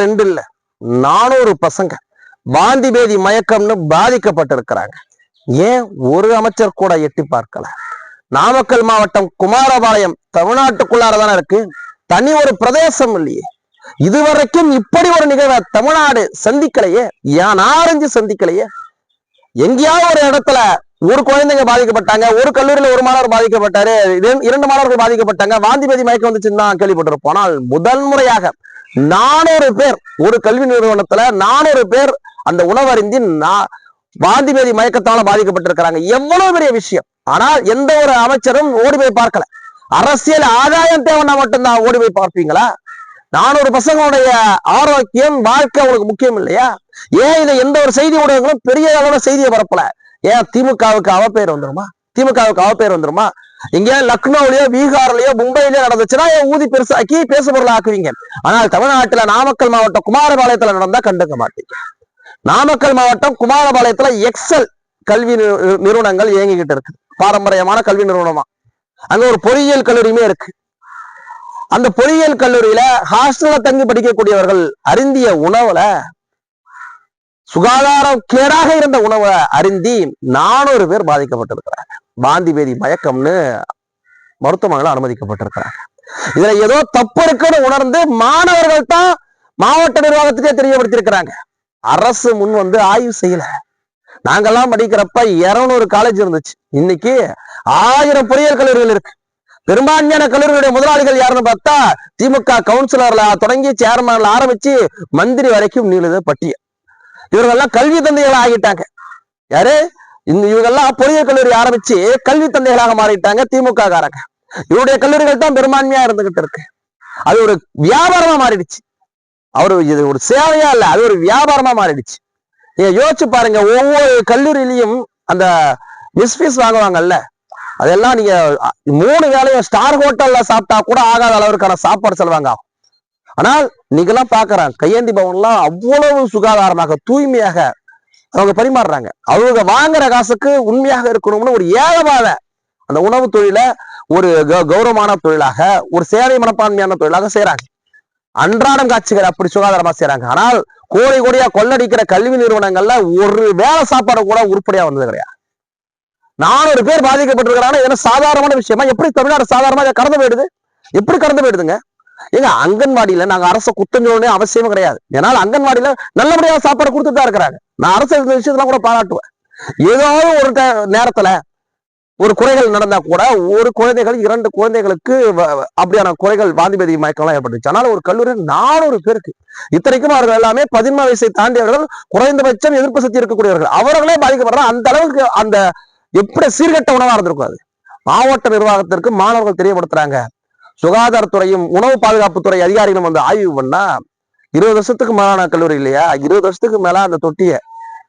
ரெண்டு இல்லை நானூறு பசங்க வாந்தி பேதி மயக்கம்னு பாதிக்கப்பட்டிருக்கிறாங்க. ஏன்? ஒரு அமைச்சர் கூட எட்டி பார்க்கல. நாமக்கல் மாவட்டம் குமாரபாளையம் தமிழ்நாட்டுக்குள்ளார தானே இருக்கு. தனி ஒரு பிரதேசம் இல்லையே. இதுவரைக்கும் இப்படி ஒரு நிகழ்வை தமிழ்நாடு சந்திக்கலையே. ஏன்? ஆரஞ்சு சந்திக்கலையே. எங்கேயாவது ஒரு இடத்துல ஒரு குழந்தைங்க பாதிக்கப்பட்டாங்க ஒரு கல்லூரியில ஒரு மாணவர் பாதிக்கப்பட்டாரு இரண்டு மாணவர்கள் பாதிக்கப்பட்டாங்க வாந்தி பேதி மயக்கம் வந்துச்சுன்னு தான் கேள்விப்பட்டிருப்போம். ஆனால் முதல் முறையாக நானூறு பேர் ஒரு கல்வி நிறுவனத்துல நானூறு பேர் அந்த உணவருந்தி நா- வாந்தி மயக்கத்தால பாதிக்கப்பட்டிருக்கிறாங்க. எவ்வளவு பெரிய விஷயம். ஆனால் எந்த ஒரு அமைச்சரும் ஓடி போய் பார்க்கல. அரசியல் ஆதாயம் தேவைன்னா மட்டும்தான் ஓடி போய் பார்ப்பீங்களா? நானூறு பசங்களுடைய ஆரோக்கியம் வாழ்க்கை அவங்களுக்கு முக்கியம் இல்லையா? ஏன் இதை எந்த ஒரு செய்தி ஊடகங்களும் பெரிய அளவுல செய்தியை பரப்பல? ஏன் திமுகவுக்கு அவப்பேர் வந்துருமா? திமுகவுக்கு அவப்பேர் வந்துருமா? இங்க லக்னோலயோ பீகார்லயோ மும்பைலயோ நடந்துச்சுன்னா ஊதி பெருசாக்கி பேசு பொருள் ஆக்குவீங்க? ஆனால் தமிழ்நாட்டுல நாமக்கல் மாவட்டம் குமாரபாளையத்துல நடந்தா கண்டுக்க மாட்டீங்க. நாமக்கல் மாவட்டம் குமாரபாளையத்துல எக்ஸல் கல்வி நிறு- நிறுவனங்கள் இயங்கிக்கிட்டு இருக்கு. பாரம்பரியமான கல்வி நிறுவனமா. அங்க ஒரு பொறியியல் கல்லூரியுமே இருக்கு. அந்த பொறியியல் கல்லூரியில ஹாஸ்டல்ல தங்கி படிக்கக்கூடியவர்கள் அருந்திய உணவுல சுகாதாரம் கேடாக இருந்த உணவை அருந்தி நானூறு பேர் பாதிக்கப்பட்டிருக்கிறாங்க. வாந்தி பேதி மயக்கம்னு மருத்துவமனையில் அனுமதிக்கப்பட்டிருக்கிறாங்க. இதுல ஏதோ தப்பு இருக்குன்னு உணர்ந்து மாணவர்கள் தான் மாவட்ட நிர்வாகத்துக்கே தெரியப்படுத்தியிருக்கிறாங்க. அரசு முன் வந்து ஆய்வு செய்யல. நாங்கெல்லாம் படிக்கிறப்ப இருநூறு காலேஜ் இருந்துச்சு. இன்னைக்கு ஆயிரம் பொறியியல் கல்லூரிகள் இருக்கு. பெரும்பான்மையான கல்லூரிகளுடைய முதலாளிகள் யாருன்னு பார்த்தா திமுக கவுன்சிலர்ல தொடங்கி சேர்மன்ல ஆரம்பிச்சு மந்திரி வரைக்கும் நீளுத பட்டியல். இவர்கள்லாம் கல்வி தந்தைகள் ஆகிட்டாங்க. யாரு? இந்த இவங்கெல்லாம் பொறியியல் கல்லூரி ஆரம்பிச்சு கல்வி தந்தைகளாக மாறிட்டாங்க திமுக காரங்க இவருடைய கல்லூரிகள் தான் பெரும்பான்மையா இருந்துகிட்டு இருக்கு. அது ஒரு வியாபாரமா மாறிடுச்சு. அவரு இது ஒரு சேவையா இல்ல அது ஒரு வியாபாரமா மாறிடுச்சு. நீங்க யோசிச்சு பாருங்க ஒவ்வொரு கல்லூரியிலையும் அந்த மிஸ்ஃபீஸ் வாங்குவாங்கல்ல. அதெல்லாம் நீங்க மூணு வேளையும் ஸ்டார் ஹோட்டல்ல சாப்பிட்டா கூட ஆகாத அளவுக்கான சாப்பாடு செலவாங்க. ஆகும் ஆனால் நீங்கெல்லாம் பாக்குறாங்க கையேந்தி பவன்லாம் அவ்வளவு சுகாதாரமாக தூய்மையாக அவங்க பரிமாறுறாங்க. அவங்க வாங்குற காசுக்கு உண்மையாக இருக்கணும்னு ஒரு ஏகபாத அந்த உணவு தொழில ஒரு கௌரவமான தொழிலாக ஒரு சேவை மனப்பான்மையான தொழிலாக செய்யறாங்க அன்றாடம் காட்சிகள் அப்படி சுகாதாரமா செய்யறாங்க ஆனால் கோடி கோடியா கொள்ளடிக்கிற கல்வி நிறுவனங்கள்ல ஒரு வேலை சாப்பாடு கூட உருப்படியா வந்தது கிடையாது. நானூறு பேர் பாதிக்கப்பட்டிருக்கிறாங்க. இதெல்லாம் சாதாரணமான விஷயமா? எப்படி தமிழ்நாடு சாதாரணமா கடந்து போயிடுது? எப்படி கடந்து போயிடுதுங்க? ஏங்க அங்கன்வாடியில நாங்க அரச குத்தம் சொல்லணும் அவசியமும் கிடையாது. ஏன்னா அங்கன்வாடியில நல்லபடியா சாப்பாடு கொடுத்துட்டு தான் இருக்கிறாங்க. நான் அரசு இந்த விஷயத்தெல்லாம் கூட பாராட்டுவேன். ஏதாவது ஒரு நேரத்துல ஒரு குறைகள் நடந்தா கூட ஒரு குழந்தைகள் இரண்டு குழந்தைகளுக்கு அப்படியான குறைகள் வாந்திபதி மயக்கம்லாம் ஏற்பட்டுச்சு. ஆனால் ஒரு கல்லூரி நானூறு பேருக்கு இத்தனைக்கும் அவர்கள் எல்லாமே பதின்ம வயசை தாண்டியவர்கள் குறைந்தபட்சம் எதிர்ப்பு சக்தி இருக்கக்கூடியவர்கள். அவர்களே பாதிக்கப்படுறாங்க அந்த அளவுக்கு அந்த எப்படி சீர்கெட்ட உணவா இருந்திருக்கும் அது? மாவட்ட நிர்வாகத்திற்கு மாணவர்கள் தெரியப்படுத்துறாங்க. சுகாதாரத்துறையும் உணவு பாதுகாப்புத்துறை அதிகாரிகளும் வந்து ஆய்வு பண்ணா இருபது வருஷத்துக்கு மேலான கல்லூரி இல்லையா? இருபது வருஷத்துக்கு மேல அந்த தொட்டிய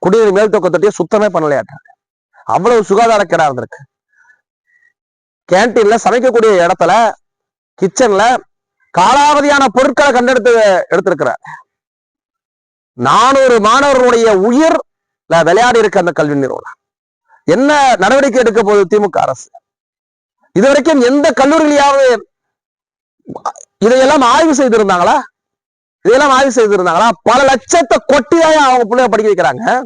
குடிநீர் மேல் தொக்க தொட்டியை சுத்தமே பண்ணலையாட்டாங்க அவ்வளவு சுகாதார கேடா இருந்திருக்கு. கேன்டீன்ல சமைக்கக்கூடிய இடத்துல கிச்சன்ல காலாவதியான பொருட்களை கண்டெடுத்து எடுத்திருக்கிறார். நானூறு மாணவர்களுடைய உயிர் விளையாடி இருக்க அந்த கல்வி நிறுவனம். என்ன நடவடிக்கை எடுக்க போகுது திமுக அரசு? இதுவரைக்கும் எந்த கல்லூரியிலாவது இதையெல்லாம் ஆய்வு செய்திருந்தாங்களா? இதையெல்லாம் ஆய்வு செய்திருந்தாங்களா? பல லட்சத்தை கொட்டிதான் அவங்க பிள்ளைய படிக்க வைக்கிறாங்க.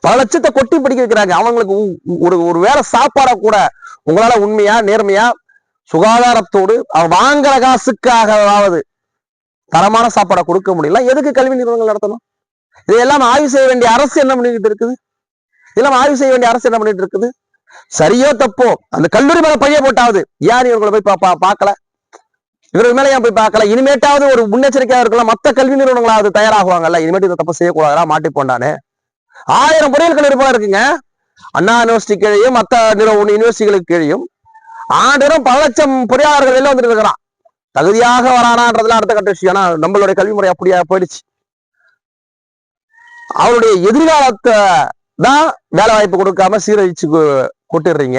பல லட்சத்தை கொட்டி படிக்க வைக்கிறாங்க. அவங்களுக்கு ஒரு ஒரு வேளை சாப்பாட கூட உங்களால உண்மையா நேர்மையா சுகாதாரத்தோடு அவன் வாங்குற காசுக்காகவாவது தரமான சாப்பாடை கொடுக்க முடியல. எதுக்கு கல்வி நிறுவனங்கள் நடத்தணும்? இதையெல்லாம் ஆய்வு செய்ய வேண்டிய அரசு என்ன பண்ணிக்கிட்டு இருக்குது? இதெல்லாம் ஆய்வு செய்ய வேண்டிய அரசு என்ன பண்ணிட்டு இருக்குது? சரியோ தப்போ? அந்த கல்லூரி மேல பைய போட்டாவது. யார் இவங்களை போய் பா- பா- பார்க்கல இவருக்கு மேல ஏன் போய் பார்க்கல? இனிமேட்டாவது ஒரு முன்னெச்சரிக்கையா இருக்கலாம். மத்த கல்வி நிறுவனங்களாவது தயாராகுவாங்கல்ல? இனிமேட்டு இதை தப்பு செய்யக்கூடாதா மாட்டி போண்டானே ஆயிரம் பொறியியல் இருப்பா இருக்குங்க. அண்ணா யூனிவர்சிட்டி கீழையும் மத்த நிறுவன யூனிவர்சிட்டிகளுக்கு கீழையும் ஆண்டரும் பல லட்சம் பொறியாளர்கள் வெளில வந்துட்டு இருக்கிறான். தகுதியாக வரானான்றதுல அடுத்த கட்ட விஷயம். ஆனா நம்மளுடைய கல்வி முறை அப்படியா போயிடுச்சு. அவருடைய எதிர்காலத்தை தான் வேலை வாய்ப்பு கொடுக்காம சீரழிச்சு கொட்டிடுறீங்க.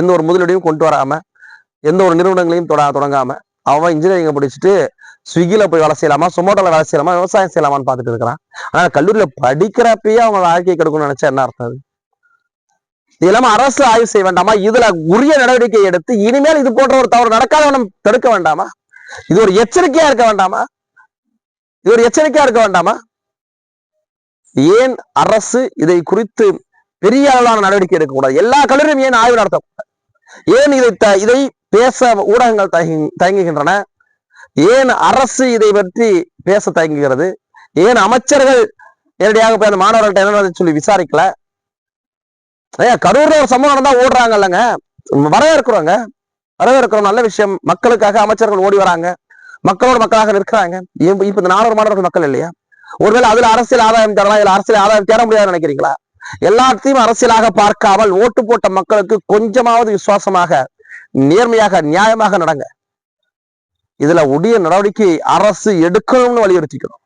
எந்த ஒரு முதலீடையும் கொண்டு வராம எந்த ஒரு நிறுவனங்களையும் தொட தொடங்காம. அவன் இன்ஜினியரிங் படிச்சுட்டு ஸ்விக்கியில் போய் வேலை செய்யலாமா சொமோட்டோவில் வேலை செய்யலாமா விவசாயம் செய்யலாமான்னு பார்த்துட்டு இருக்கிறான். ஆனா கல்லூரியில படிக்கிறப்பயே அவங்க வாழ்க்கையை கெடுக்கணும்னு நினைச்சா என்ன அர்த்தம் அது? இது இல்லாமல் அரசு ஆய்வு செய்ய வேண்டாமா? இதுல உரிய நடவடிக்கை எடுத்து இனிமேல் இது போன்ற ஒரு தவறு நடக்காத தடுக்க வேண்டாமா? இது ஒரு எச்சரிக்கையா இருக்க வேண்டாமா? இது ஒரு எச்சரிக்கையா இருக்க வேண்டாமா? ஏன் அரசு இதை குறித்து பெரிய அளவிலான நடவடிக்கை எடுக்கக்கூடாது? எல்லா கல்லூரியும் ஏன் ஆய்வு நடத்தக்கூடாது? ஏன் இதை இதை பேச ஊடகங்கள் தயங்கி- தயங்குகின்றன. ஏன் அரசு இதை பற்றி பேச தயங்குகிறது? ஏன் அமைச்சர்கள் நேரடியாக போய் அந்த மாணவர்கள்ட்ட என்ன சொல்லி விசாரிக்கல? ஐயா கரூர்ல ஒரு சம்பவம் நடந்தா ஓடுறாங்க இல்லைங்க வரவேற்கிறோங்க. வரவேற்கிறோம். நல்ல விஷயம். மக்களுக்காக அமைச்சர்கள் ஓடி வராங்க. மக்களோட மக்களாக நிற்கிறாங்க. ஏன் இப்ப இந்த நானூறு மாணவர்கள் மக்கள் இல்லையா? ஒருவேளை அதுல அரசியல் ஆதாயம் தரலாம் இதுல அரசியல் ஆதாயம் தேட முடியாதுன்னு நினைக்கிறீங்களா? எல்லாத்தையும் அரசியலாக பார்க்காமல் ஓட்டு போட்ட மக்களுக்கு கொஞ்சமாவது விசுவாசமாக நேர்மையாக நியாயமாக நடங்க. இதுல உரிய நடவடிக்கை அரசு எடுக்கணும்னு வலியுறுத்திக்கிறோம்